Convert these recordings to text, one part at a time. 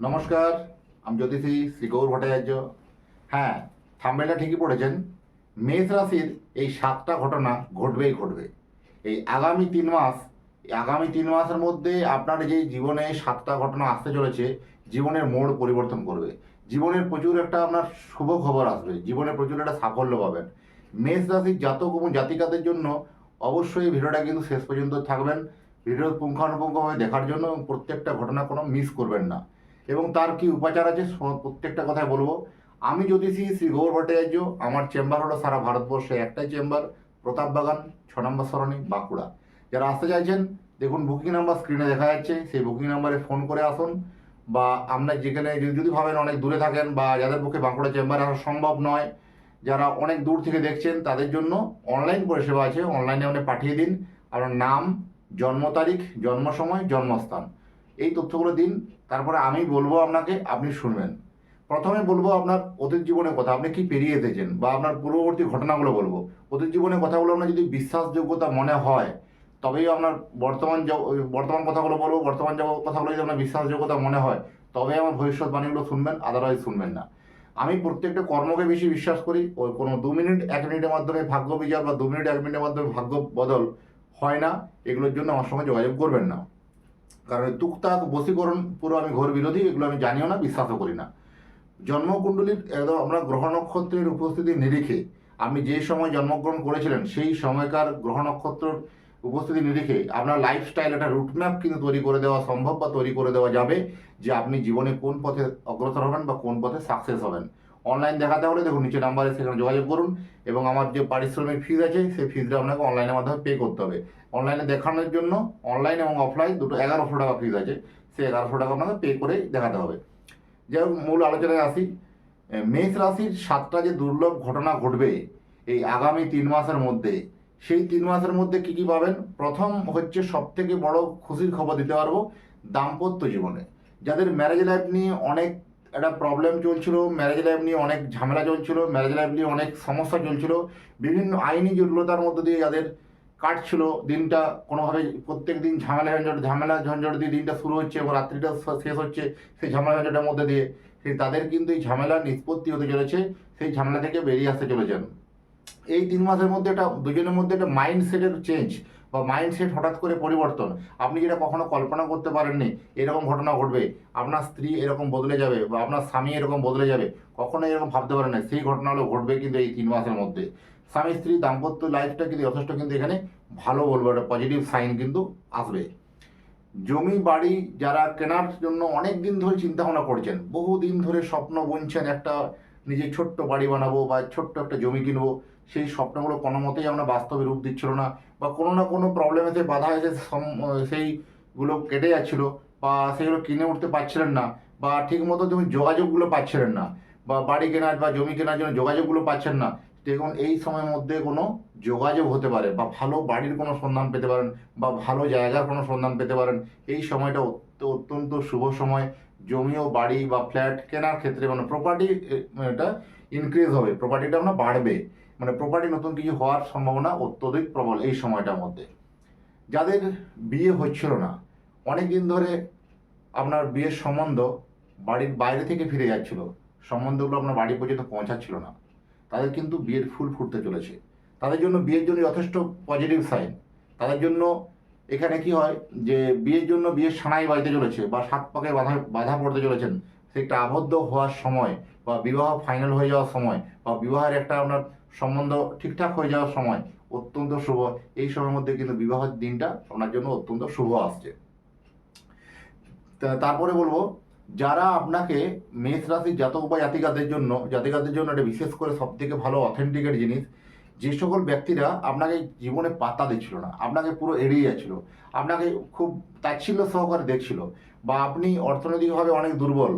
নমস্কার আমি জ্যোতিষী শ্রী গৌর ভট্টাচার্য হ্যাঁ থাম্বেলটা ঠিকই পড়েছেন। মেষ রাশির এই সাতটা ঘটনা ঘটবেই ঘটবে। এই আগামী তিন মাস আগামী তিন মাসের মধ্যে আপনার যে জীবনে সাতটা ঘটনা আসতে চলেছে, জীবনের মোড় পরিবর্তন করবে। জীবনের প্রচুর একটা আপনার শুভ খবর আসবে। জীবনে প্রচুর একটা সাফল্য পাবেন। মেষ রাশির জাতক এবং জাতিকাদের জন্য অবশ্যই ভিডিওটা কিন্তু শেষ পর্যন্ত থাকবেন। ভিডিও পুঙ্খানুপুঙ্খভাবে দেখার জন্য প্রত্যেকটা ঘটনা কোনো মিস করবেন না। এবং তার কি উপাচার আছে প্রত্যেকটা কথাই বলব। আমি জ্যোতিষী শ্রী গৌর ভট্টাচার্য, আমার চেম্বার হলো সারা ভারতবর্ষে একটাই চেম্বার, প্রতাপ বাগান, ছ নম্বর সরণি, বাঁকুড়া। যারা আসতে চাইছেন, দেখুন বুকিং নাম্বার স্ক্রিনে দেখা যাচ্ছে, সেই বুকিং নাম্বারে ফোন করে আসুন। বা আপনার যেখানে যদি যদি ভাবেন অনেক দূরে থাকেন বা যাদের পক্ষে বাঁকুড়া চেম্বারে আসা সম্ভব নয়, যারা অনেক দূর থেকে দেখছেন, তাদের জন্য অনলাইন পরিষেবা আছে। অনলাইনে আপনি পাঠিয়ে দিন। আপনার নাম, জন্ম তারিখ, জন্ম সময়, জন্মস্থান। এই তথ্যগুলো দিন, তারপরে আমি বলব আপনাকে, আপনি শুনবেন। প্রথমে বলব আপনার অতীত জীবনের কথা, আপনি কি পেরিয়ে এসেছেন বা আপনার পূর্ববর্তী ঘটনাগুলো বলব। অতীত জীবনের কথাগুলো আপনার যদি বিশ্বাসযোগ্যতা মনে হয়, তবেই আপনার বর্তমান বর্তমান কথাগুলো বলব, বর্তমান কথাগুলো যদি আপনার বিশ্বাসযোগ্যতা মনে হয় তবে আমার ভবিষ্যৎবাণীগুলো শুনবেন আদারওয়াইজ শুনবেন না। আমি প্রত্যেকটা কর্মকে বেশি বিশ্বাস করি ওই কোনো দু মিনিট, এক মিনিটের মাধ্যমে ভাগ্য বিচার বা দু মিনিট, এক মিনিটের মাধ্যমে ভাগ্য বদল হয় না, এগুলোর জন্য আমার সঙ্গে যোগাযোগ করবেন না। কারণ এই টুকটাক বশীকরণ পুরো আমি ঘোর বিরোধী, এগুলো আমি জানিও না, বিশ্বাসও করি না। জন্মকুণ্ডলীর একদম আমরা গ্রহ নক্ষত্রের উপস্থিতি নিরিখে আপনি যে সময় জন্মগ্রহণ করেছিলেন, সেই সময়কার গ্রহ নক্ষত্রের উপস্থিতি নিরিখে, আপনার লাইফস্টাইল একটা রুটম্যাপ কিন্তু তৈরি করে দেওয়া সম্ভব বা তৈরি করে দেওয়া যাবে যে আপনি জীবনে কোন পথে অগ্রসর হবেন বা কোন পথে সাকসেস হবেন। অনলাইন দেখাতে হলে দেখুন নিচে নাম্বারে সেখানে যোগাযোগ করুন এবং আমার যে পারিশ্রমিক ফিজ আছে সেই ফিজটা আপনাকে অনলাইনের মাধ্যমে পে করতে হবে। অনলাইনে দেখানোর জন্য অনলাইন এবং অফলাইন দুটো এগারোশো টাকা ফিজ আছে, সেই এগারোশো টাকা আপনাকে পে করে দেখাতে হবে। যাই হোক, মূল আলোচনায় আসি। মেষ রাশির সাতটা যে দুর্লভ ঘটনা ঘটবে এই আগামী তিন মাসের মধ্যে, সেই তিন মাসের মধ্যে কি কি পাবেন? প্রথম হচ্ছে সব থেকে বড় খুশির খবর দিতে পারব, দাম্পত্য জীবনে। যাদের ম্যারেজ লাইফ নিয়ে অনেক একটা প্রবলেম চলছিল ম্যারেজ লাইফ নিয়ে অনেক ঝামেলা চলছিল ম্যারেজ লাইফ নিয়ে অনেক সমস্যা চলছিল। বিভিন্ন আইনি জটিলতার মধ্যে দিয়ে যাদের কাটছিল, দিনটা কোনোভাবে প্রত্যেক দিন ঝামেলা ঝঞ্ঝট ঝামেলা ঝঞ্ঝট দিয়ে দিনটা শুরু হচ্ছে এবং রাত্রিটা শেষ হচ্ছে, সেই ঝামেলা ঝঞ্ঝটের মধ্যে দিয়ে। সেই তাদের কিন্তু এই ঝামেলা নিষ্পত্তি হতে চলেছে, সেই ঝামেলা থেকে বেরিয়ে আসতে চলেছেন। এই তিন মাসের মধ্যে একটা, দুজনের মধ্যে একটা মাইন্ডসেটের চেঞ্জ বা মাইন্ডসেট হঠাৎ করে পরিবর্তন। আপনি যেটা কখনো কল্পনা করতে পারেননি, এরকম ঘটনা ঘটবে। আপনার স্ত্রী এরকম বদলে যাবে বা আপনার স্বামী এরকম বদলে যাবে। কখনো এরকম ভাবতে পারেন না সেই ঘটনাগুলো ঘটবে কিন্তু এই তিন মাসের মধ্যে। স্বামী, স্ত্রী, দাম্পত্য লাইফটা কিন্তু যথেষ্ট কিন্তু এখানে ভালো বলব, একটা পজিটিভ সাইন কিন্তু আসবে। জমি, বাড়ি যারা কেনার জন্য অনেক দিন ধরে চিন্তা ভাবনা করছেন বহু দিন ধরে স্বপ্ন বুনছেন একটা নিজের ছোট্ট বাড়ি বানাবো বা ছোট্ট একটা জমি কিনবো সেই স্বপ্নগুলো কোনো মতেই আমরা বাস্তবে রূপ দিচ্ছিল না বা কোনো না কোনো প্রবলেম এসে বাধা এসে সেইগুলো কেটে যাচ্ছিল বা সেগুলো কিনে উঠতে পারছিলেন না বা ঠিক মতো তুমি যোগাযোগগুলো পাচ্ছিলেন না বা বাড়ি কেনার বা জমি কেনার জন্য যোগাযোগগুলো পাচ্ছেন না, দেখুন এই সময়ের মধ্যে কোনো যোগাযোগ হতে পারে বা ভালো বাড়ির কোনো সন্ধান পেতে পারেন বা ভালো জায়গার কোনো সন্ধান পেতে পারেন, এই সময়টা অত্য- অত্যন্ত শুভ সময়। জমি ও বাড়ি বা ফ্ল্যাট কেনার ক্ষেত্রে মানে প্রপার্টি এটা ইনক্রিজ হবে প্রপার্টিটা আপনার বাড়বে। মানে প্রপার্টি নতুন কিছু হওয়ার সম্ভাবনা অত্যধিক প্রবল এই সময়টার মধ্যে। যাদের বিয়ে হচ্ছিল না অনেক দিন ধরে আপনার বিয়ের সম্বন্ধ বাড়ির বাইরে থেকে ফিরে যাচ্ছিল। সম্বন্ধগুলো আপনার বাড়ি পর্যন্ত পৌঁছাচ্ছিল না। তাদের কিন্তু বিয়ের ফুল ফুটতে চলেছে। তাদের জন্য বিয়ের জন্য যথেষ্ট পজিটিভ সাইন তাদের জন্য এখানে কি হয় যে, বিয়ের জন্য বিয়ের সানাই বাড়িতে চলেছে বা সাত পাকে বাধা বাধা পড়তে চলেছেন। সেটা আবদ্ধ হওয়ার সময় বা বিবাহ ফাইনাল হয়ে যাওয়ার সময় বা বিবাহের একটা আপনার সম্বন্ধ ঠিকঠাক হয়ে যাওয়ার সময় অত্যন্ত শুভ। এই সময়ের মধ্যে কিন্তু বিবাহের দিনটা আপনার জন্য অত্যন্ত শুভ আসছে। তারপরে বলব, যারা আপনাকে মেষ রাশির জাতক বা জাতিকাদের জন্য জাতিকাদের জন্য এটা বিশেষ করে সব থেকে ভালো অথেন্টিকের জিনিস, যে সকল ব্যক্তিরা আপনাকে জীবনে পাতা দিচ্ছিল না, আপনাকে পুরো এড়িয়ে যাচ্ছিল, আপনাকে খুব তাচ্ছিল্য সহকারে দেখছিল বা আপনি অর্থনৈতিকভাবে অনেক দুর্বল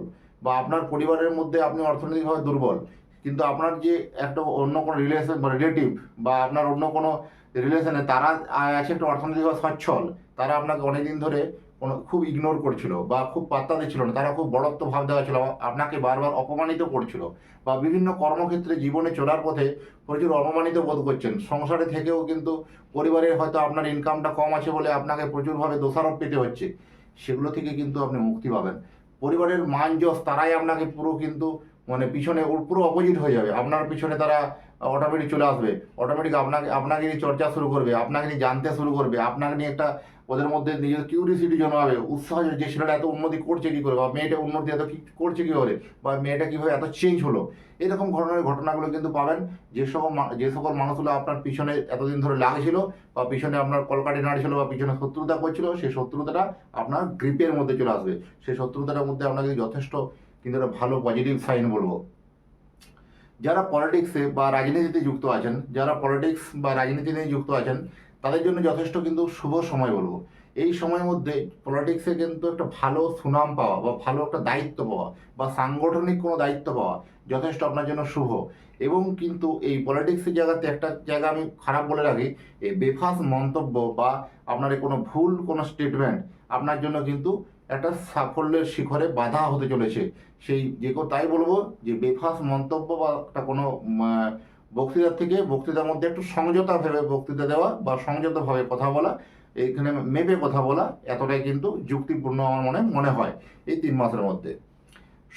বা আপনার পরিবারের মধ্যে আপনি অর্থনৈতিকভাবে দুর্বল কিন্তু আপনার যে একটা অন্য কোনো রিলেশন বা রিলেটিভ বা আপনার অন্য কোনো রিলেশনে তারা আছে একটু অর্থনৈতিকভাবে সচ্ছল, তারা আপনাকে অনেকদিন ধরে কোনো খুব ইগনোর করছিল বা খুব পাত্তা দিচ্ছিল না। তারা খুব বড়ত্ব ভাব দেওয়া ছিল আপনাকে বারবার অপমানিত করছিল বা বিভিন্ন কর্মক্ষেত্রে জীবনে চলার পথে প্রচুর অপমানিত বোধ করছেন। সংসারে থেকেও কিন্তু পরিবারের হয়তো আপনার ইনকামটা কম আছে বলে আপনাকে প্রচুরভাবে দোষারোপ পেতে হচ্ছে, সেগুলো থেকে কিন্তু আপনি মুক্তি পাবেন। পরিবারের মান যশ তারাই আপনাকে পুরো কিন্তু মানে পিছনে পুরো অপোজিট হয়ে যাবে। আপনার পিছনে তারা অটোমেটিক চলে আসবে। অটোমেটিক আপনাকে আপনাকে নিয়ে চর্চা শুরু করবে, আপনাকে নিয়ে জানতে শুরু করবে, আপনাকে নিয়ে একটা ওদের মধ্যে নিজের কিউরিসিটি জন্মাবে, উৎসাহ যে ছেলেটা এত উন্নতি করছে কী করে, বা মেয়েটা উন্নতি এত কী করছে কী করে বা মেয়েটা কীভাবে এত চেঞ্জ হলো। এরকম ঘটনার ঘটনাগুলো কিন্তু পাবেন। যে সকল যে সকল মানুষগুলো আপনার পিছনে এতদিন ধরে লাগছিল, বা পিছনে আপনার কলকাটি নাড়ছিল, বা পিছনে শত্রুতা করছিল সেই শত্রুতাটা আপনার গ্রিপের মধ্যে চলে আসবে। সেই শত্রুতাটার মধ্যে আপনাকে যথেষ্ট কিন্তু একটা ভালো পজিটিভ সাইন বলব। যারা পলিটিক্সে বা রাজনীতিতে যুক্ত আছেন, যারা পলিটিক্স বা রাজনীতি নিয়ে যুক্ত আছেন, তাদের জন্য যথেষ্ট কিন্তু শুভ সময় বলব। এই সময়ের মধ্যে পলিটিক্সে কিন্তু একটা ভালো সুনাম পাওয়া বা ভালো একটা দায়িত্ব পাওয়া বা সাংগঠনিক কোনো দায়িত্ব পাওয়া যথেষ্ট আপনার জন্য শুভ। এবং কিন্তু এই পলিটিক্সের জায়গাতে একটা জায়গা আমি খারাপ বলে রাখি, এই বেফাস মন্তব্য বা আপনার কোনো ভুল কোনো স্টেটমেন্ট আপনার জন্য কিন্তু একটা সাফল্যের শিখরে বাধা হতে চলেছে। সেই যে তাই বলব যে বেফাস মন্তব্য বা একটা কোনো বক্তৃতার থেকে বক্তৃতার মধ্যে একটু সংযতা ভেবে বক্তৃতা দেওয়া বা সংযতভাবে কথা বলা এখানে মেপে কথা বলা, এতটাই কিন্তু যুক্তিপূর্ণ আমার মনে মনে হয় এই তিন মাসের মধ্যে।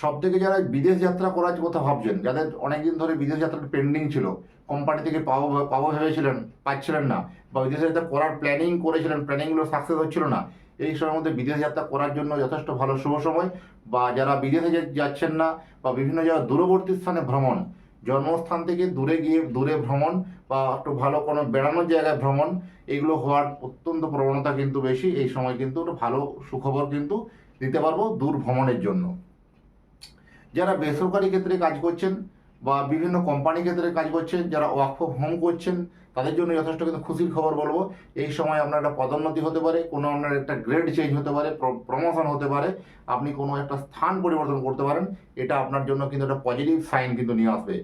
সব থেকে যারা বিদেশ যাত্রা করার কথা ভাবছেন, যাদের অনেকদিন ধরে বিদেশ যাত্রাটা পেন্ডিং ছিল কোম্পানি থেকে পাবো পাবো ভেবেছিলেন, পাচ্ছিলেন না, বা বিদেশ যাত্রা করার প্ল্যানিং করেছিলেন প্ল্যানিংগুলো সাকসেস হচ্ছিল না, এই সময়ের মধ্যে বিদেশ যাত্রা করার জন্য যথেষ্ট ভালো শুভ সময়, বা যারা বিদেশে যাচ্ছেন না, বা বিভিন্ন জায়গায় দূরবর্তী স্থানে ভ্রমণ, জন্মস্থান থেকে দূরে গিয়ে দূরে ভ্রমণ, বা একটু ভালো কোনো বেড়ানোর জায়গায় ভ্রমণ, এগুলো হওয়ার অত্যন্ত প্রবণতা কিন্তু বেশি, এই সময় কিন্তু একটা ভালো সুখবর কিন্তু দিতে পারব দূর ভ্রমণের জন্য। যারা বেসরকারি ক্ষেত্রে কাজ করছেন বা বিভিন্ন কোম্পানি ক্ষেত্রে কাজ করছেন, যারা ওয়ার্ক ফ্রম হোম করছেন, তাদের জন্য যথেষ্ট কিন্তু খুশির খবর বলব। এই সময় আপনার একটা পদোন্নতি হতে পারে, কোনো আপনার একটা গ্রেড চেঞ্জ হতে পারে প্রমোশন হতে পারে, আপনি কোনো একটা স্থান পরিবর্তন করতে পারেন, এটা আপনার জন্য কিন্তু একটা পজিটিভ সাইন কিন্তু নিয়ে আসবে।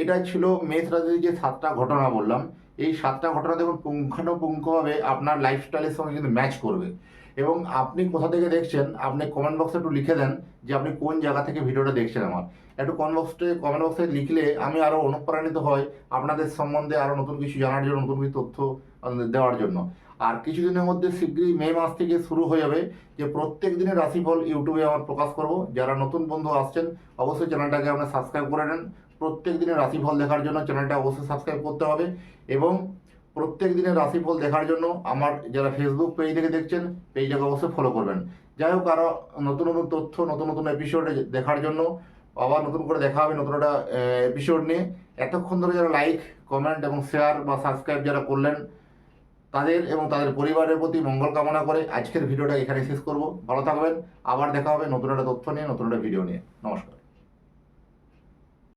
এটা ছিল মেষ রাশির যে সাতটা ঘটনা বললাম, এই সাতটা ঘটনা দেখুন পুঙ্খানুপুঙ্খভাবে আপনার লাইফস্টাইলের সঙ্গে কিন্তু ম্যাচ করবে। এবং আপনি কোথা থেকে দেখছেন, আপনি কমেন্ট বক্সে একটু লিখে দেন যে আপনি কোন জায়গা থেকে ভিডিওটা দেখছেন আমার। একটু কমেন্ট বক্সে কমেন্ট বক্সে লিখলে আমি আরও অনুপ্রাণিত হই আপনাদের সম্বন্ধে আরও নতুন কিছু জানার জন্য, নতুন কিছু তথ্য দেওয়ার জন্য। আর কিছুদিনের মধ্যে শীঘ্রই মে মাস থেকে শুরু হয়ে যাবে যে প্রত্যেক দিনের রাশিফল ইউটিউবে আমার প্রকাশ করব। যারা নতুন বন্ধু আসছেন, অবশ্যই চ্যানেলটাকে আপনার সাবস্ক্রাইব করে নেন। প্রত্যেক দিনের রাশিফল দেখার জন্য চ্যানেলটা অবশ্যই সাবস্ক্রাইব করতে হবে এবং প্রত্যেক দিনের রাশিফল দেখার জন্য আমার যারা ফেসবুক পেজ থেকে দেখছেন পেজটাকে অবশ্যই ফলো করবেন। যাই হোক আরও নতুন নতুন তথ্য, নতুন নতুন এপিসোড দেখার জন্য, আবার নতুন করে দেখা হবে নতুন একটা এপিসোড নিয়ে। এতক্ষণ ধরে যারা লাইক কমেন্ট এবং শেয়ার বা সাবস্ক্রাইব যারা করলেন, তাদের এবং তাদের পরিবারের প্রতি মঙ্গল কামনা করে আজকের ভিডিওটা এখানে শেষ করব। ভালো থাকবেন, আবার দেখা হবে নতুন একটা তথ্য নিয়ে, নতুন একটা ভিডিও নিয়ে। নমস্কার।